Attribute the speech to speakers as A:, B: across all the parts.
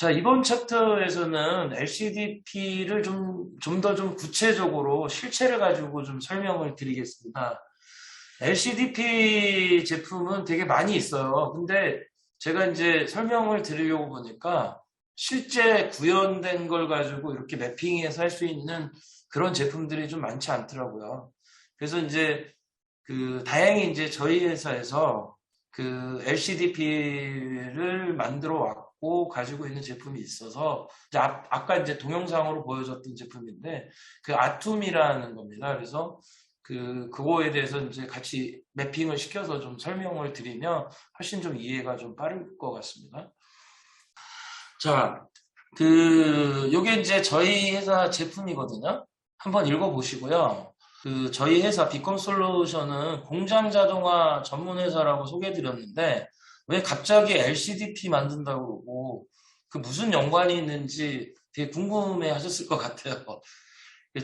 A: 자, 이번 챕터에서는 LCDP를 좀, 좀 더 좀 구체적으로 실체를 가지고 좀 설명을 드리겠습니다. LCDP 제품은 되게 많이 있어요. 근데 제가 이제 설명을 드리려고 보니까 실제 구현된 걸 가지고 이렇게 매핑해서 할 수 있는 그런 제품들이 좀 많지 않더라고요. 그래서 이제 그 다행히 이제 저희 회사에서 그 LCDP를 만들어 왔고 가지고 있는 제품이 있어서 이제 아, 아까 이제 동영상으로 보여줬던 제품인데 그 아툼이라는 겁니다. 그래서 그 그거에 대해서 이제 같이 매핑을 시켜서 좀 설명을 드리면 훨씬 좀 이해가 좀 빠를 것 같습니다. 자, 그 요게 이제 저희 회사 제품이거든요. 한번 읽어보시고요. 그 저희 회사 비컴 솔루션은 공장 자동화 전문 회사라고 소개드렸는데 왜 갑자기 LCDP 만든다고 그러고 그 무슨 연관이 있는지 되게 궁금해 하셨을 것 같아요.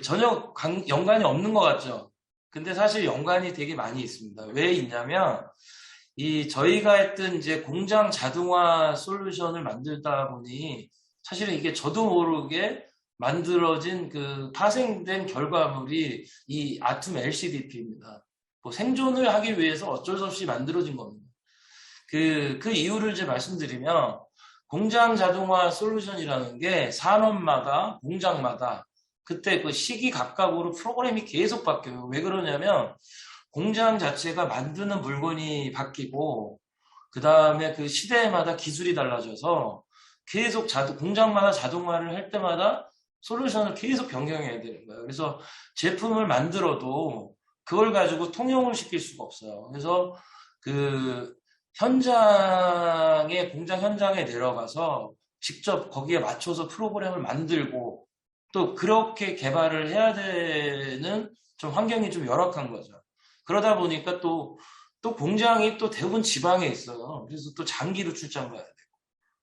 A: 전혀 연관이 없는 것 같죠. 근데 사실 연관이 되게 많이 있습니다. 왜 있냐면 이 저희가 했던 이제 공장 자동화 솔루션을 만들다 보니 사실은 이게 저도 모르게 만들어진 그 파생된 결과물이 이 아툼 LCDP입니다. 뭐 생존을 하기 위해서 어쩔 수 없이 만들어진 겁니다. 그, 그 이유를 이제 말씀드리면 공장 자동화 솔루션이라는 게 산업마다, 공장마다 그때 그 시기 각각으로 프로그램이 계속 바뀌어요. 왜 그러냐면 공장 자체가 만드는 물건이 바뀌고 그 다음에 그 시대마다 기술이 달라져서 계속 자동, 공장마다 자동화를 할 때마다 솔루션을 계속 변경해야 되는 거예요. 그래서 제품을 만들어도 그걸 가지고 통용을 시킬 수가 없어요. 그래서 그 현장에 공장 현장에 내려가서 직접 거기에 맞춰서 프로그램을 만들고 또 그렇게 개발을 해야 되는 좀 환경이 좀 열악한 거죠. 그러다 보니까 또, 또 공장이 또 대부분 지방에 있어요. 그래서 또 장기로 출장 가야 되고.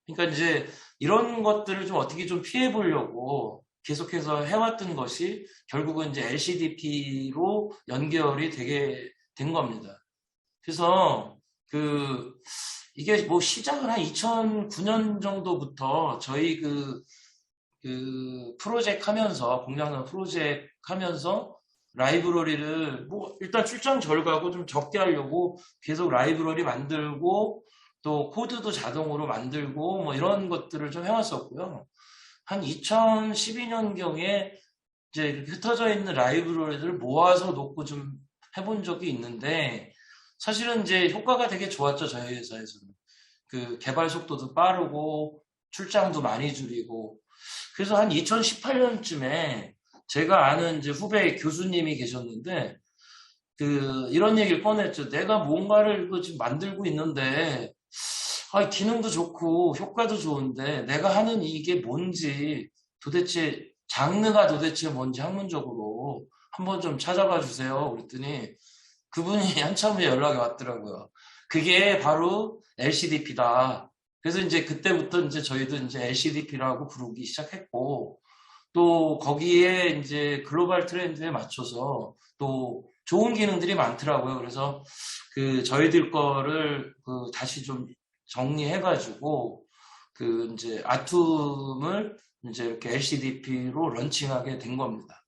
A: 그러니까 이제 이런 것들을 좀 어떻게 좀 피해 보려고 계속해서 해왔던 것이 결국은 이제 LCDP로 연결이 되게 된 겁니다. 그래서 그 이게 뭐 시작을 한 2009년 정도부터 저희 그, 그 프로젝트 하면서 공장장 프로젝트 하면서 라이브러리를 뭐 일단 출장 절가고 좀 적게 하려고 계속 라이브러리 만들고 또 코드도 자동으로 만들고 뭐 이런 것들을 좀 해왔었고요. 한 2012년경에 이제 흩어져 있는 라이브러리들을 모아서 놓고 좀 해본 적이 있는데 사실은 이제 효과가 되게 좋았죠 저희 회사에서는 그 개발 속도도 빠르고 출장도 많이 줄이고 그래서 한 2018년쯤에 제가 아는 이제 후배 교수님이 계셨는데 그 이런 얘기를 꺼냈죠. 내가 뭔가를 지금 만들고 있는데 아, 기능도 좋고 효과도 좋은데 내가 하는 이게 뭔지 도대체 장르가 도대체 뭔지 학문적으로 한번 좀 찾아봐 주세요. 그랬더니 그분이 한참 후에 연락이 왔더라고요. 그게 바로 LCDP다. 그래서 이제 그때부터 이제 저희도 이제 LCDP라고 부르기 시작했고 또 거기에 이제 글로벌 트렌드에 맞춰서 또 좋은 기능들이 많더라고요. 그래서 그 저희들 거를 그 다시 좀 정리해가지고 그 이제 아툼을 이제 이렇게 LCDP로 런칭하게 된 겁니다.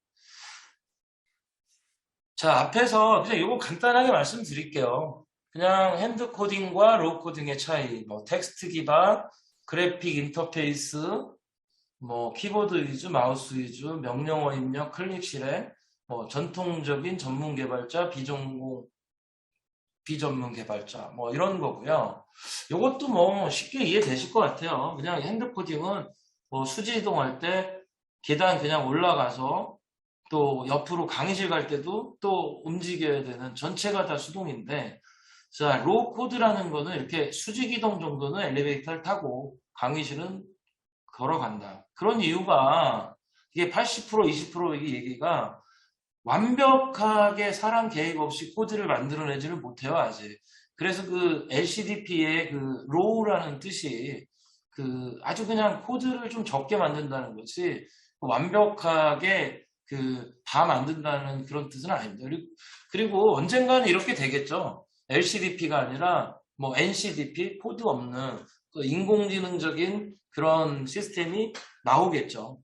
A: 자, 앞에서 그냥 이거 간단하게 말씀드릴게요. 그냥 핸드 코딩과 로우 코딩의 차이, 뭐 텍스트 기반, 그래픽 인터페이스, 뭐 키보드 위주, 마우스 위주, 명령어 입력, 클릭 실행, 뭐 전통적인 전문 개발자, 비전공 비전문 개발자 뭐 이런 거고요. 이것도 뭐 쉽게 이해되실 것 같아요. 그냥 핸드 코딩은 뭐 수지 이동할 때 계단 그냥 올라가서 또 옆으로 강의실 갈 때도 또 움직여야 되는 전체가 다 수동인데 자 로우 코드라는 거는 이렇게 수직 이동 정도는 엘리베이터를 타고 강의실은 걸어간다. 그런 이유가 이게 80% 20% 이게 얘기가 완벽하게 사람 개입 없이 코드를 만들어내지를 못해요 아직. 그래서 그 LCDP의 그 low라는 뜻이 그 아주 그냥 코드를 좀 적게 만든다는 것이 완벽하게 그 다 만든다는 그런 뜻은 아닙니다. 그리고 언젠가는 이렇게 되겠죠. LCDP가 아니라 뭐 NCDP 코드 없는 또 인공지능적인 그런 시스템이 나오겠죠.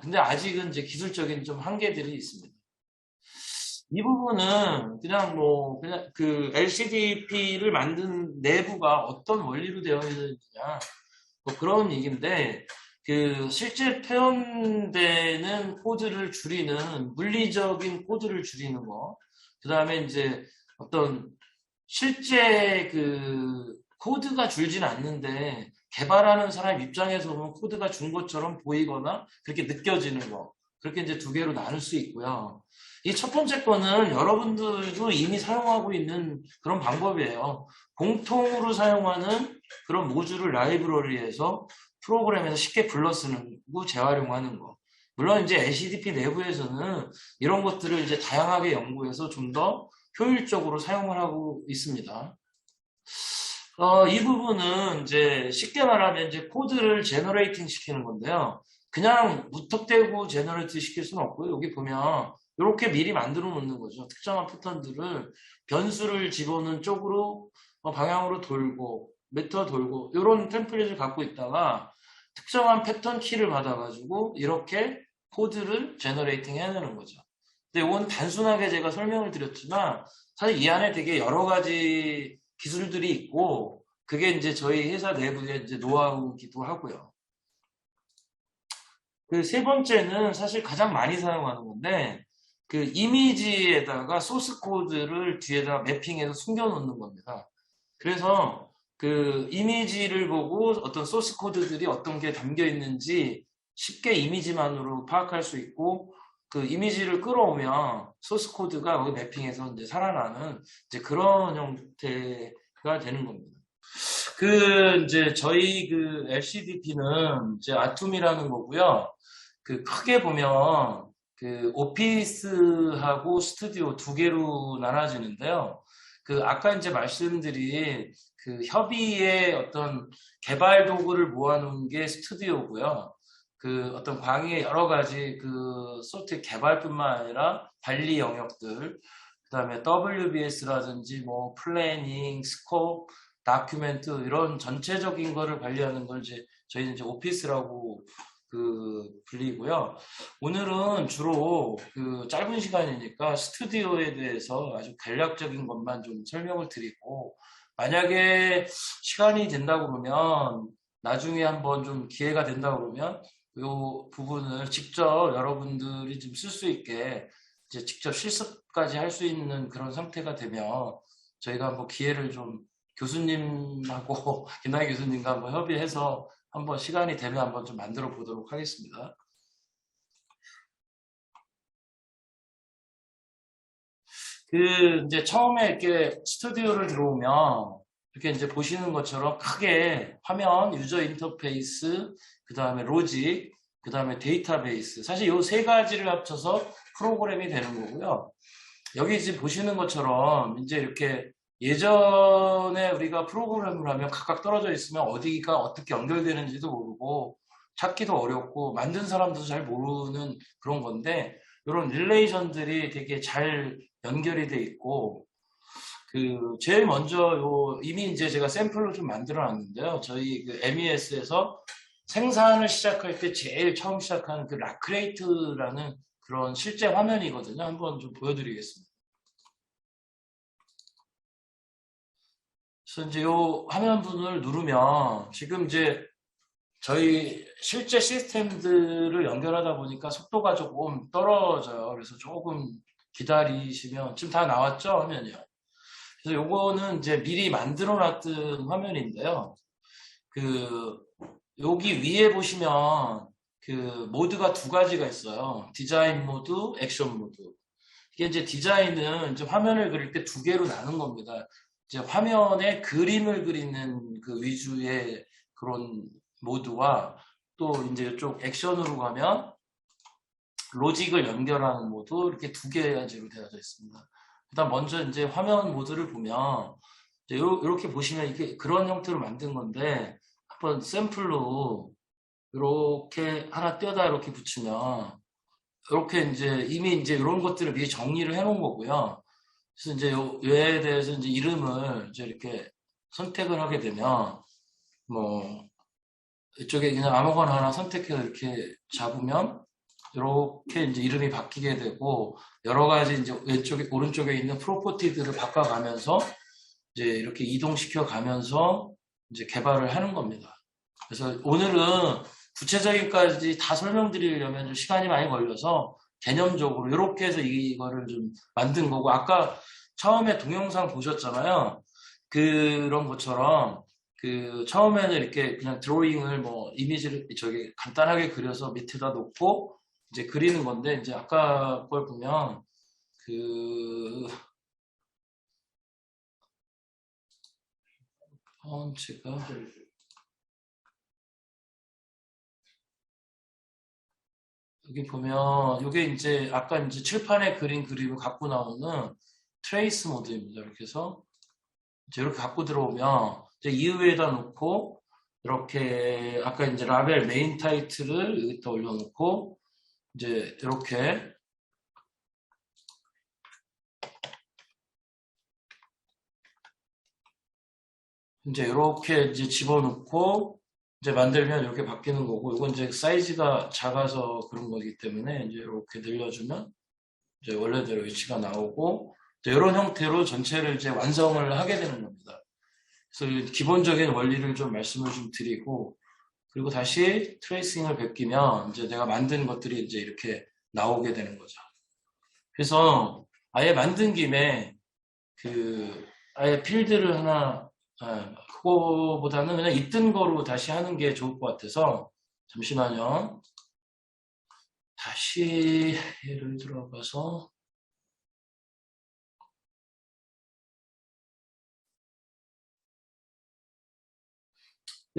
A: 근데 아직은 이제 기술적인 좀 한계들이 있습니다. 이 부분은 그냥 뭐 그냥 그 LCDP를 만든 내부가 어떤 원리로 되어 있느냐 뭐 그런 얘기인데 그 실제 표현되는 코드를 줄이는 물리적인 코드를 줄이는 거, 그 다음에 이제 어떤 실제 그 코드가 줄진 않는데 개발하는 사람 입장에서 보면 코드가 준 것처럼 보이거나 그렇게 느껴지는 거, 그렇게 이제 두 개로 나눌 수 있고요. 이 첫 번째 거는 여러분들도 이미 사용하고 있는 그런 방법이에요. 공통으로 사용하는 그런 모듈을 라이브러리에서 프로그램에서 쉽게 불러 쓰는 거, 재활용하는 거. 물론 이제 LCDP 내부에서는 이런 것들을 이제 다양하게 연구해서 좀 더 효율적으로 사용을 하고 있습니다. 어, 이 부분은 이제 쉽게 말하면 이제 코드를 제너레이팅 시키는 건데요. 그냥 무턱대고 제너레이트 시킬 수는 없고요. 여기 보면 이렇게 미리 만들어 놓는 거죠. 특정한 패턴들을 변수를 집어넣은 쪽으로 어, 방향으로 돌고 메터 돌고 이런 템플릿을 갖고 있다가 특정한 패턴 키를 받아가지고 이렇게 코드를 제너레이팅 해내는 거죠. 근데 이건 단순하게 제가 설명을 드렸지만 사실 이 안에 되게 여러 가지 기술들이 있고 그게 이제 저희 회사 내부의 이제 노하우기도 하고요. 그 세 번째는 사실 가장 많이 사용하는 건데 그 이미지에다가 소스 코드를 뒤에다 매핑해서 숨겨 놓는 겁니다. 그래서 그 이미지를 보고 어떤 소스 코드들이 어떤 게 담겨 있는지 쉽게 이미지만으로 파악할 수 있고 그 이미지를 끌어오면 소스 코드가 거기 매핑해서 이제 살아나는 이제 그런 형태가 되는 겁니다. 그 이제 저희 그 LCDP는 이제 아툼이라는 거고요. 그 크게 보면 그 오피스하고 스튜디오 두 개로 나눠지는데요. 그 아까 이제 말씀드린 그 협의의 어떤 개발 도구를 모아놓은 게 스튜디오고요. 그 어떤 광의의 여러 가지 그 소프트 개발뿐만 아니라 관리 영역들, 그 다음에 WBS라든지 뭐 플래닝, 스코프, 다큐멘트 이런 전체적인 거를 관리하는 걸 이제 저희는 이제 오피스라고 그 불리고요. 오늘은 주로 그 짧은 시간이니까 스튜디오에 대해서 아주 간략적인 것만 좀 설명을 드리고 만약에 시간이 된다고 그러면 나중에 한번 좀 기회가 된다고 그러면 이 부분을 직접 여러분들이 좀 쓸 수 있게 이제 직접 실습까지 할 수 있는 그런 상태가 되면 저희가 한번 기회를 좀 교수님하고 김나희 교수님과 한번 협의해서 한번 시간이 되면 한번 좀 만들어 보도록 하겠습니다. 그 이제 처음에 이렇게 스튜디오를 들어오면 이렇게 이제 보시는 것처럼 크게 화면, 유저 인터페이스, 그 다음에 로직, 그 다음에 데이터베이스. 사실 이 세 가지를 합쳐서 프로그램이 되는 거고요. 여기 이제 보시는 것처럼 이제 이렇게 예전에 우리가 프로그램을 하면 각각 떨어져 있으면 어디가 어떻게 연결되는지도 모르고 찾기도 어렵고 만든 사람도 잘 모르는 그런 건데 이런 릴레이션들이 되게 잘 연결이 돼 있고 그 제일 먼저 요 이미 이제 제가 샘플로 좀 만들어 놨는데요. 저희 그 MES에서 생산을 시작할 때 제일 처음 시작하는 그 라크레이트라는 그런 실제 화면이거든요. 한번 좀 보여드리겠습니다. 그래서 이제 요 화면 분을 누르면 지금 이제 저희 실제 시스템들을 연결하다 보니까 속도가 조금 떨어져요. 그래서 조금 기다리시면 지금 다 나왔죠 화면이요. 그래서 요거는 이제 미리 만들어 놨던 화면인데요. 그 여기 위에 보시면 그 모드가 두 가지가 있어요. 디자인 모드, 액션 모드. 이게 이제 디자인은 이제 화면을 그릴 때 두 개로 나눈 겁니다. 이제 화면에 그림을 그리는 그 위주의 그런 모드와 또 이제 이쪽 액션으로 가면 로직을 연결하는 모드 이렇게 두 가지로 되어져 있습니다. 일단 먼저 이제 화면 모드를 보면 이렇게 보시면 이게 그런 형태로 만든 건데 한번 샘플로 이렇게 하나 떼다 이렇게 붙이면 이렇게 이제 이미 이제 이런 것들을 미리 정리를 해 놓은 거고요. 그래서 이제 요, 얘에 대해서 이제 이름을 이제 이렇게 선택을 하게 되면 뭐 이쪽에 그냥 아무거나 하나 선택해서 이렇게 잡으면 이렇게 이제 이름이 바뀌게 되고 여러 가지 이제 왼쪽에 오른쪽에 있는 프로퍼티들을 바꿔가면서 이제 이렇게 이동시켜 가면서 이제 개발을 하는 겁니다. 그래서 오늘은 구체적인까지 다 설명드리려면 좀 시간이 많이 걸려서 개념적으로 이렇게 해서 이거를 좀 만든 거고 아까 처음에 동영상 보셨잖아요. 그런 것처럼 그 처음에는 이렇게 그냥 드로잉을 뭐 이미지를 저기 간단하게 그려서 밑에다 놓고 이제 그리는 건데 이제 아까 걸 보면 그 펀치가 여기 보면 이게 이제 아까 이제 칠판에 그린 그림을 갖고 나오는 트레이스 모드입니다. 이렇게 해서 이렇게 갖고 들어오면 이제 이후에다 놓고 이렇게 아까 이제 라벨 메인 타이틀을 여기다 올려놓고 이제 이렇게 이제 이렇게 이제 집어넣고 이제 만들면 이렇게 바뀌는 거고 이건 이제 사이즈가 작아서 그런 거기 때문에 이제 이렇게 늘려주면 이제 원래대로 위치가 나오고 이런 형태로 전체를 이제 완성을 하게 되는 겁니다. 그래서 기본적인 원리를 좀 말씀을 좀 드리고 그리고 다시 트레이싱을 베끼면 이제 내가 만든 것들이 이제 이렇게 나오게 되는 거죠. 그래서 아예 만든 김에 그 아예 필드를 하나 아, 그거보다는 그냥 있던 거로 다시 하는 게 좋을 것 같아서 잠시만요. 다시 예를 들어가서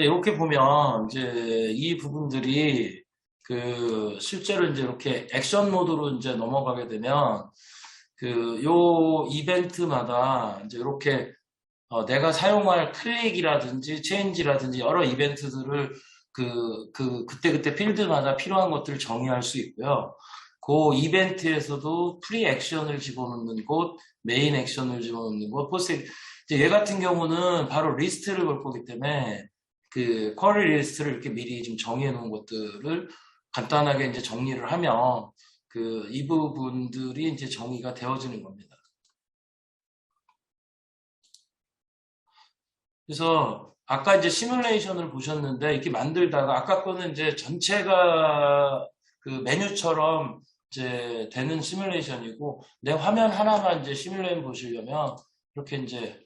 A: 이렇게 보면 이제 이 부분들이 그 실제로 이제 이렇게 액션 모드로 이제 넘어가게 되면 그 요 이벤트마다 이제 이렇게 어, 내가 사용할 클릭이라든지 체인지라든지 여러 이벤트들을 그, 그, 그때그때 필드마다 필요한 것들을 정의할 수 있고요. 그 이벤트에서도 프리 액션을 집어넣는 곳, 메인 액션을 집어넣는 곳, 포스, 이제 얘 같은 경우는 바로 리스트를 볼 거기 때문에 그 쿼리 리스트를 이렇게 미리 좀 정의해 놓은 것들을 간단하게 이제 정리를 하면 그 이 부분들이 이제 정의가 되어지는 겁니다. 그래서 아까 이제 시뮬레이션을 보셨는데 이렇게 만들다가 아까 거는 이제 전체가 그 메뉴처럼 이제 되는 시뮬레이션이고 내 화면 하나만 이제 시뮬레이션 보시려면 이렇게 이제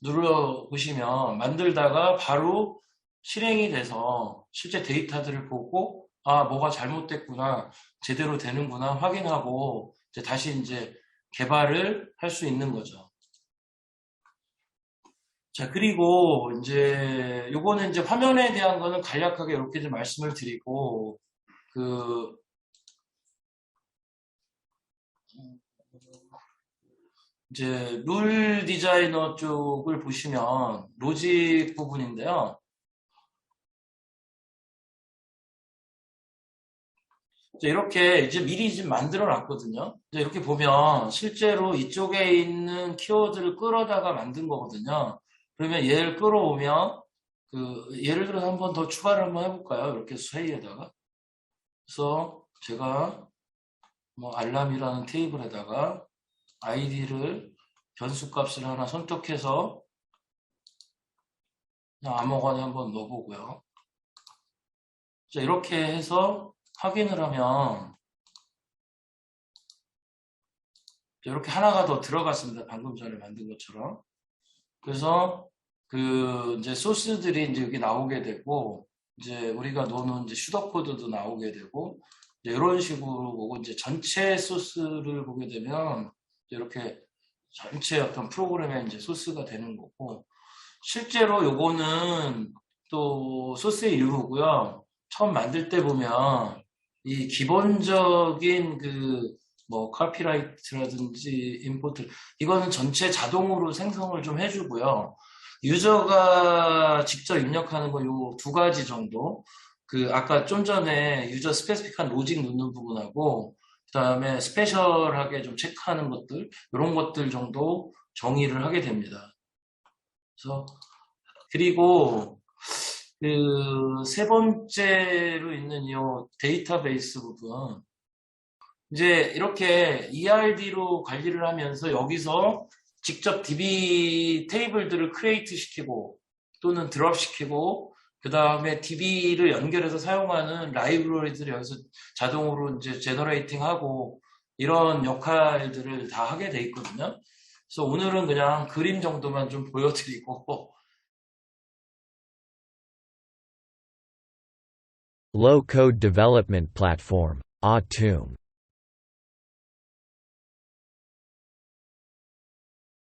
A: 눌러 보시면 만들다가 바로 실행이 돼서 실제 데이터들을 보고 아 뭐가 잘못됐구나 제대로 되는구나 확인하고 이제 다시 이제 개발을 할 수 있는 거죠. 자 그리고 이제 요거는 이제 화면에 대한 거는 간략하게 이렇게 좀 말씀을 드리고 그 이제 룰 디자이너 쪽을 보시면 로직 부분인데요. 이렇게 이제 미리 좀 만들어 놨거든요. 이렇게 보면 실제로 이쪽에 있는 키워드를 끌어다가 만든 거거든요. 그러면 얘를 끌어오면 그 예를 들어서 한 번 더 추가를 한번 해볼까요? 이렇게 수회에다가 그래서 제가 뭐 알람이라는 테이블에다가 아이디를 변수값을 하나 선택해서 아무거나 한번 넣어보고요. 자, 이렇게 해서 확인을 하면 이렇게 하나가 더 들어갔습니다. 방금 전에 만든 것처럼. 그래서 그 이제 소스들이 이제 여기 나오게 되고 이제 우리가 넣는 이제 슈더 코드도 나오게 되고 이런 식으로 보고 이제 전체 소스를 보게 되면 이렇게 전체 어떤 프로그램의 이제 소스가 되는 거고 실제로 요거는 또 소스의 일부고요. 처음 만들 때 보면 이 기본적인 그 뭐 카피라이트라든지 임포트 이거는 전체 자동으로 생성을 좀 해주고요. 유저가 직접 입력하는 거 요 두 가지 정도 그 아까 좀 전에 유저 스페시픽한 로직 넣는 부분하고 그 다음에 스페셜하게 좀 체크하는 것들 이런 것들 정도 정의를 하게 됩니다. 그래서 그리고 그 세 번째로 있는 이 데이터베이스 부분. 이제 이렇게 ERD로 관리를 하면서 여기서 직접 DB 테이블들을 크리에이트 시키고 또는 드롭 시키고 그 다음에 DB를 연결해서 사용하는 라이브러리들을 여기서 자동으로 이제 제너레이팅 하고 이런 역할들을 다 하게 돼 있거든요. 그래서 오늘은 그냥 그림 정도만 좀 보여드리고
B: low-code development platform, Automn.